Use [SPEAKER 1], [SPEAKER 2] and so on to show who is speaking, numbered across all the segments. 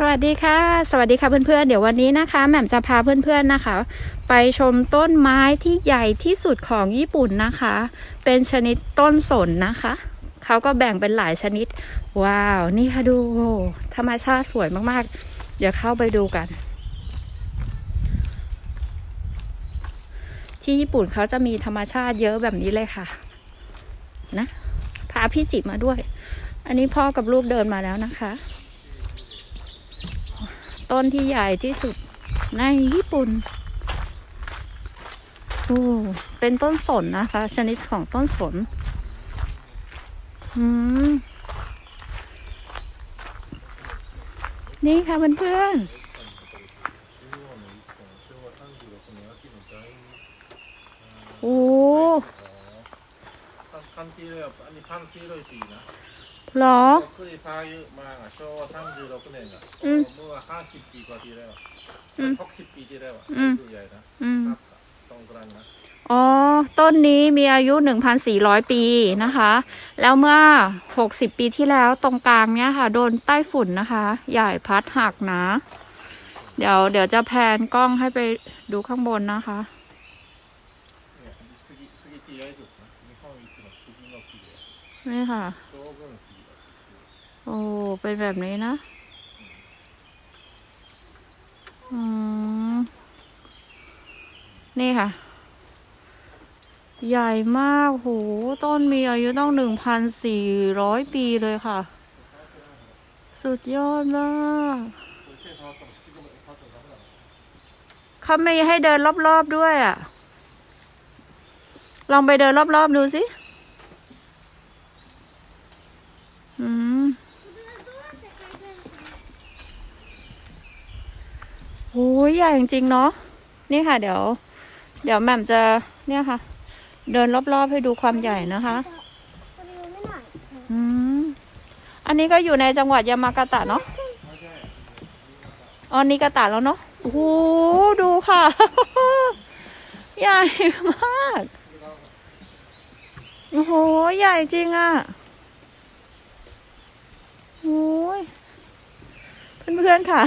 [SPEAKER 1] สวัสดีค่ะ สวัสดีค่ะเพื่อนๆ เดี๋ยววันนี้นะคะแหม่มจะพาเพื่อนๆนะคะ ไปชมต้นไม้ที่ใหญ่ที่สุดของญี่ปุ่นนะคะ เป็นชนิดต้นสนนะคะเขาก็แบ่งเป็นหลายชนิด ว้าว นี่ค่ะดูธรรมชาติสวยมากๆ เดี๋ยวเข้าไปดูกัน ที่ญี่ปุ่นเขาจะมีธรรมชาติเยอะแบบนี้เลยค่ะ นะพาพี่จิมาด้วย อันนี้พ่อกับลูกเดินมาแล้วนะคะ ต้นที่ใหญ่ที่สุดในญี่ปุ่นโอ้เป็นต้นสนนะคะ ชนิดของต้นสน อืม นี่ค่ะเพื่อนๆโอ้
[SPEAKER 2] หรอ เคพาเยอมาอะชอทั้งคื
[SPEAKER 1] เรา
[SPEAKER 2] ก็เล่นอะเมื่
[SPEAKER 1] อห้า
[SPEAKER 2] สิบปีกว่าที่แล้ว
[SPEAKER 1] อืม
[SPEAKER 2] หกสิบปีที่แล้วใหญ่นะตรงกลางนะ
[SPEAKER 1] อ๋อ ต้นนี้มีอายุ 1,400 ปีนะคะ แล้วเมื่อ 60 ปีที่แล้วตรงกลางเนี้ยค่ะ โดนใต้ฝุ่นนะคะ ใหญ่พัดหักนะ เดี๋ยวเดี๋ยวจะแพนกล้องให้ไปดูข้างบนนะคะ
[SPEAKER 2] นี่
[SPEAKER 1] ค่ะ โอ้ เป็นแบบนี้นะ อืม นี่ค่ะ ใหญ่มากโห ต้นมีอายุต้องหนึ่งพันสี่ร้อยปีเลยค่ะ สุดยอดมากเขาไม่ให้เดินรอบ ๆ ด้วยอะ่ะ ลองไปเดินรอบ ๆ ดูสิ ยใหญ่จริงๆเนาะนี่ค่ะ เดี๋ยว เดี๋ยวแหม่มจะเนี่ยค่ะ เดินรอบๆให้ดูความใหญ่นะคะ อืมอันนี้ก็อยู่ในจังหวัดยามากาตะเนาะอ๋อนี่กาตะแล้วเนาะโอ้โหดูค่ะ ใหญ่มาก โอ้โห ใหญ่จริงอะ่ะโอ้ย เพื่อนๆค่ะ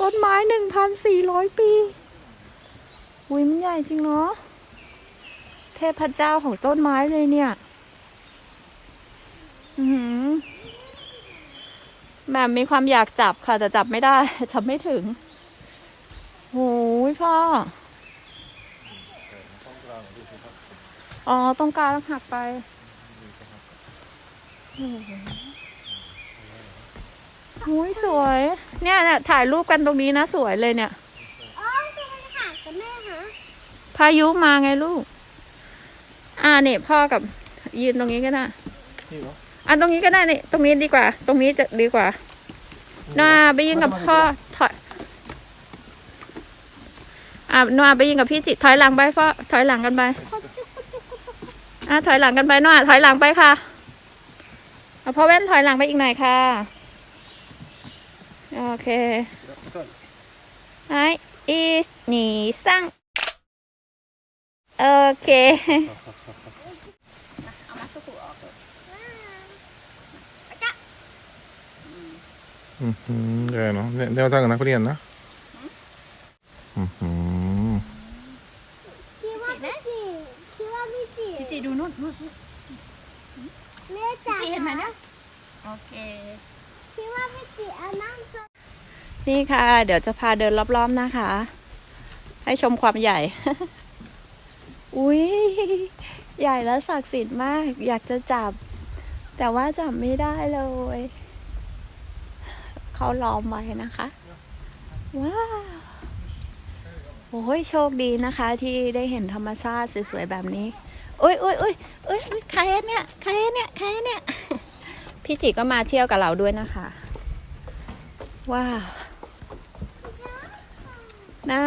[SPEAKER 1] ต้นไม้หนึ่งพันสี่ร้อยปีอุ้ยมันใหญ่จริงเนาะเทพเจ้าของต้นไม้เลยเนี่ยอแหม่มีความอยากจับค่ะ แต่จับไม่ได้ จับไม่ถึงโอ้ยพ่อ อ๋อตรงกลางหักไปอ หุยสวย เนี่ยเนี่ยถ่ายรูปกันตรงนี้นะสวยเลยเนี่ยพายุมาไงลูก อ่าเนี่ยพ่อกับยืนตรงนี้ก็ได้อันตรงนี้ก็ได้นี่ตรงนี้ดีกว่า ตรงนี้จะดีกว่านาไปยิงกับพ่อถอย อะนาไปยิงกับพี่จิถอยหลังไปพ่อถอยหลังกันไปอะถอยหลังกันไปนาถอยหลังไปค่ะเอาพ่อแว่นถอยหลังไปอีกหน่อยค่ะ โอเคไออีสหนีสั่งโอเค
[SPEAKER 2] うんうんじゃあのね電話タグなくりやんなうんうん
[SPEAKER 3] คิดว่าพี่จีคิดว่าพี่จี
[SPEAKER 1] พี่จีดูนู่นนู่น
[SPEAKER 3] แม่จ๋า
[SPEAKER 1] พี่จีเห็นไหมเนี่ย โอเค
[SPEAKER 3] คิดว่าพี่จีเอานั่งส
[SPEAKER 1] นี่ค่ะ เดี๋ยวจะพาเดินรอบๆนะคะ ให้ชมความใหญ่ อุ้ยใหญ่แล้วศักดิ์สิทธิ์มาก อยากจะจับ แต่ว่าจับไม่ได้เลย เขาล้อมไว้นะคะ ว้าว โอ้ยโชคดีนะคะ ที่ได้เห็นธรรมชาติสวยๆแบบนี้อุ้ยอุ้ยอุ้ยอุ้ยอุ๊ยใครเนี่ยใครเนี่ยใครเนี่ย พี่จิก็มาเที่ยวกับเราด้วยนะคะ ว้าว นะ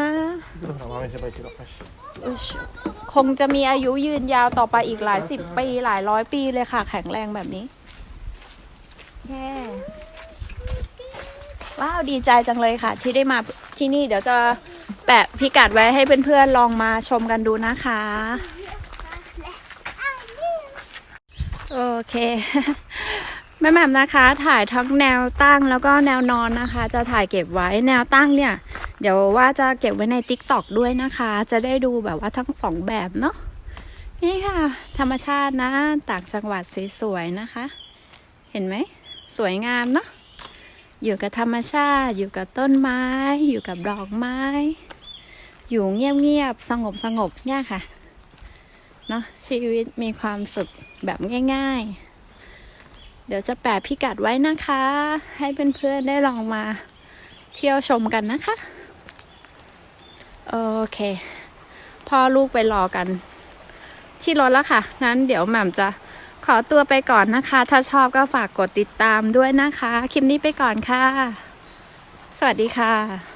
[SPEAKER 1] คงจะมีอายุยืนยาวต่อไปอีกหลายสิบปีหลายร้อยปีเลยค่ะ แข็งแรงแบบนี้แย่ว้าวดีใจจังเลยค่ะ ที่ได้มาที่นี่เดี๋ยวจะแปะพิกัดไว้ให้เพื่อนๆลองมาชมกันดูนะคะ โอเค แม่แหม่มนะคะ ถ่ายทั้งแนวตั้งแล้วก็แนวนอนนะคะ จะถ่ายเก็บไว้แนวตั้งเนี่ย เดี๋ยวว่าจะเก็บไว้ใน t ิ k t o k ด้วยนะคะ จะได้ดูแบบว่าทั้งสองแบบเนาะนี่ค่ะ ธรรมชาตินะต่างจังหวัดสวยๆนะคะ เห็นไหม สวยงามเนาะอยู่กับธรรมชาติ อยู่กับต้นไม้ อยู่กับดอกไม้ อยู่เงียบๆสงบสงบๆเนี่ยค่ะเนาะชีวิตมีความสุขแบบง่าย ๆ เดี๋ยวจะแปะพิกัดไว้นะคะ ให้เพื่อนๆได้ลองมาเที่ยวชมกันนะคะ โอเค พ่อลูกไปรอกัน ที่รถแล้วค่ะงั้นเดี๋ยวแหม่มจะขอตัวไปก่อนนะคะ ถ้าชอบก็ฝากกดติดตามด้วยนะคะ คลิปนี้ไปก่อนค่ะ สวัสดีค่ะ